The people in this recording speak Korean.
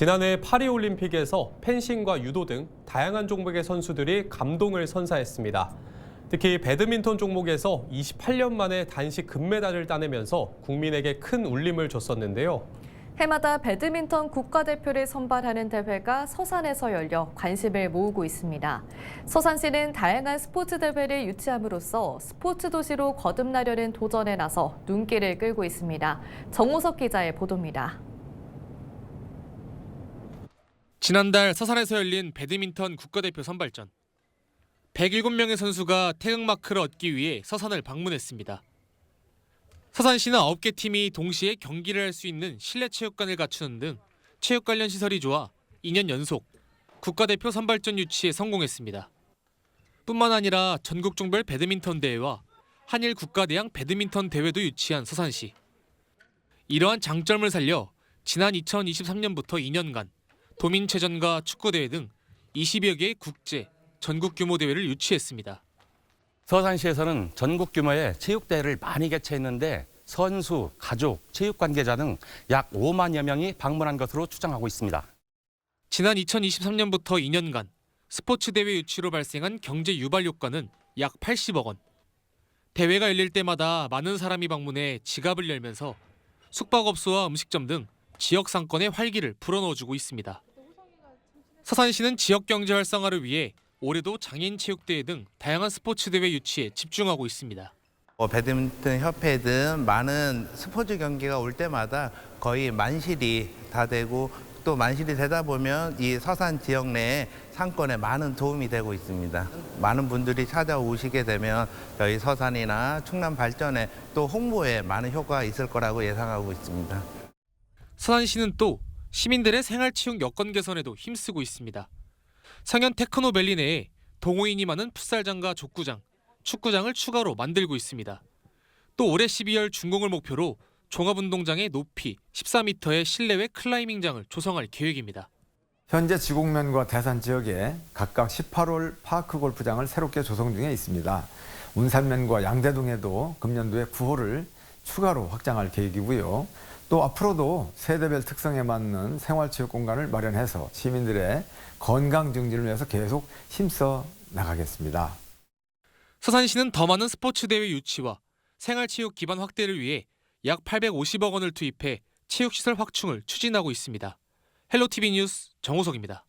지난해 파리올림픽에서 펜싱과 유도 등 다양한 종목의 선수들이 감동을 선사했습니다. 특히 배드민턴 종목에서 28년 만에 단식 금메달을 따내면서 국민에게 큰 울림을 줬었는데요. 해마다 배드민턴 국가대표를 선발하는 대회가 서산에서 열려 관심을 모으고 있습니다. 서산시는 다양한 스포츠 대회를 유치함으로써 스포츠 도시로 거듭나려는 도전에 나서 눈길을 끌고 있습니다. 정호석 기자의 보도입니다. 지난달 서산에서 열린 배드민턴 국가대표 선발전. 107명의 선수가 태극마크를 얻기 위해 서산을 방문했습니다. 서산시는 9개 팀이 동시에 경기를 할 수 있는 실내 체육관을 갖추는 등 체육 관련 시설이 좋아 2년 연속 국가대표 선발전 유치에 성공했습니다. 뿐만 아니라 전국 종별 배드민턴 대회와 한일 국가대항 배드민턴 대회도 유치한 서산시. 이러한 장점을 살려 지난 2023년부터 2년간 도민체전과 축구대회 등 20여 개의 국제, 전국 규모 대회를 유치했습니다. 서산시에서는 전국 규모의 체육대회를 많이 개최했는데 선수, 가족, 체육 관계자 등 약 5만여 명이 방문한 것으로 추정하고 있습니다. 지난 2023년부터 2년간 스포츠 대회 유치로 발생한 경제 유발 효과는 약 80억 원. 대회가 열릴 때마다 많은 사람이 방문해 지갑을 열면서 숙박업소와 음식점 등 지역 상권의 활기를 불어넣어주고 있습니다. 서산시는 지역 경제 활성화를 위해 올해도 장애인 체육대회 등 다양한 스포츠 대회 유치에 집중하고 있습니다. 뭐 배드민턴 협회든 많은 스포츠 경기가 올 때마다 거의 만실이 다 되고 또 만실이 되다 보면 이 서산 지역 내에 상권에 많은 도움이 되고 있습니다. 많은 분들이 찾아오시게 되면 저희 서산이나 충남 발전에 또 홍보에 많은 효과가 있을 거라고 예상하고 있습니다. 서산시는 또 시민들의 생활체육 여건 개선에도 힘쓰고 있습니다. 상현 테크노밸리 내에 동호인이 많은 풋살장과 족구장, 축구장을 추가로 만들고 있습니다. 또 올해 12월 준공을 목표로 종합운동장의 높이 14m의 실내외 클라이밍장을 조성할 계획입니다. 현재 지곡면과 대산 지역에 각각 18홀 파크 골프장을 새롭게 조성 중에 있습니다. 운산면과 양재동에도 금년도에 9홀을 추가로 확장할 계획이고요. 또 앞으로도 세대별 특성에 맞는 생활체육 공간을 마련해서 시민들의 건강 증진을 위해서 계속 힘써 나가겠습니다. 서산시는 더 많은 스포츠 대회 유치와 생활체육 기반 확대를 위해 약 850억 원을 투입해 체육시설 확충을 추진하고 있습니다. 헬로티비 뉴스 정호석입니다.